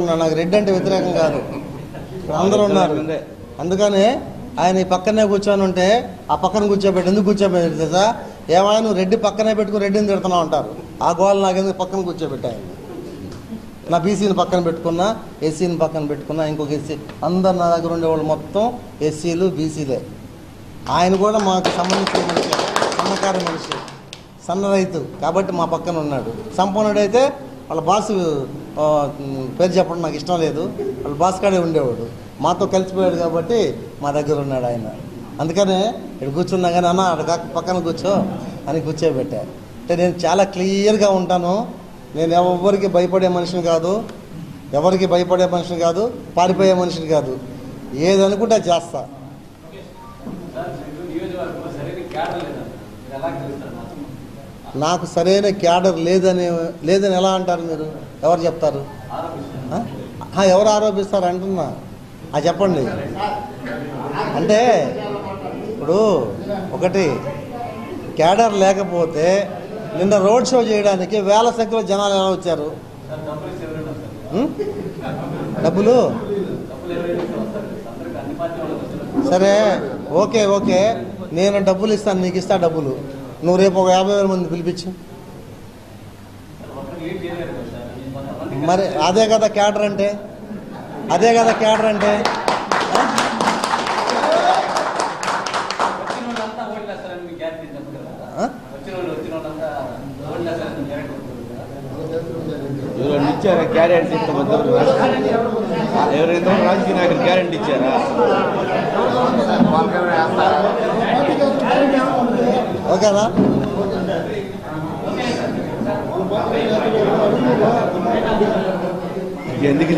నాకు రెడ్డి అంటే వ్యతిరేకం కాదు. అందరూ ఉన్నారు. అందుకని ఆయన ఈ పక్కనే కూర్చొని ఉంటే ఆ పక్కన కూర్చోబెట్టి ఎందుకు కూర్చోబెట్టి తెలుసా? ఏమైనా నువ్వు రెడ్డి పక్కనే పెట్టుకుని రెడ్డిని తిడుతున్నావు అంటారు. ఆ గోళ నాకు ఎందుకు పక్కన కూర్చోబెట్టాను నా బీసీని పక్కన పెట్టుకున్నా ఎస్సీని పక్కన పెట్టుకున్నా ఇంకొక ఎస్సీ. అందరు నా దగ్గర ఉండేవాళ్ళు మొత్తం ఎస్సీలు బీసీలే. ఆయన కూడా మాకు సంబంధించిన మనిషి. సన్నకారు మనిషి. సన్న రైతు. కాబట్టి మా పక్కన ఉన్నాడు. సంపన్నుడైతే వాళ్ళ బాసు పేరు చెప్పడం నాకు ఇష్టం లేదు. వాళ్ళు బాస్ కాడే ఉండేవాడు. మాతో కలిసిపోయాడు కాబట్టి మా దగ్గర ఉన్నాడు ఆయన. అందుకనే ఇక్కడ కూర్చున్నా కానీ అన్న అక్కడ కాక పక్కన కూర్చో అని కూర్చోబెట్టా. అంటే నేను చాలా క్లియర్గా ఉంటాను. నేను ఎవరికి భయపడే మనిషిని కాదు. ఎవరికి భయపడే మనిషిని కాదు. పారిపోయే మనిషిని కాదు. ఏది అనుకుంటే అది చేస్తా. నాకు సరైన క్యాడర్ లేదని లేదని ఎలా అంటారు మీరు? ఎవరు చెప్తారు? ఆ? ఆ, ఎవరు ఆరోపిస్తారు అంటున్నా? అది చెప్పండి. అంటే ఇప్పుడు ఒకటి క్యాడర్ లేకపోతే నిన్న రోడ్ షో చేయడానికి వేల సంఖ్యలో జనాలు ఎలా వచ్చారు? డబ్బులు సరే ఓకే ఓకే. నేను డబ్బులు ఇస్తాను నీకు ఇస్తా డబ్బులు. నువ్వు రేపు ఒక యాభై వేల మంది పిలిపించు. మరి అదే కదా క్యాడర్ అంటే? అదే కదా క్యాడర్ అంటే? ఇచ్చారా గ్యారెంటీ ఇంతమంది ఎవరైనా రాజకీయ నాయకులు గ్యారెంటీ ఇచ్చారా? ఓకేనా? ఎందుకు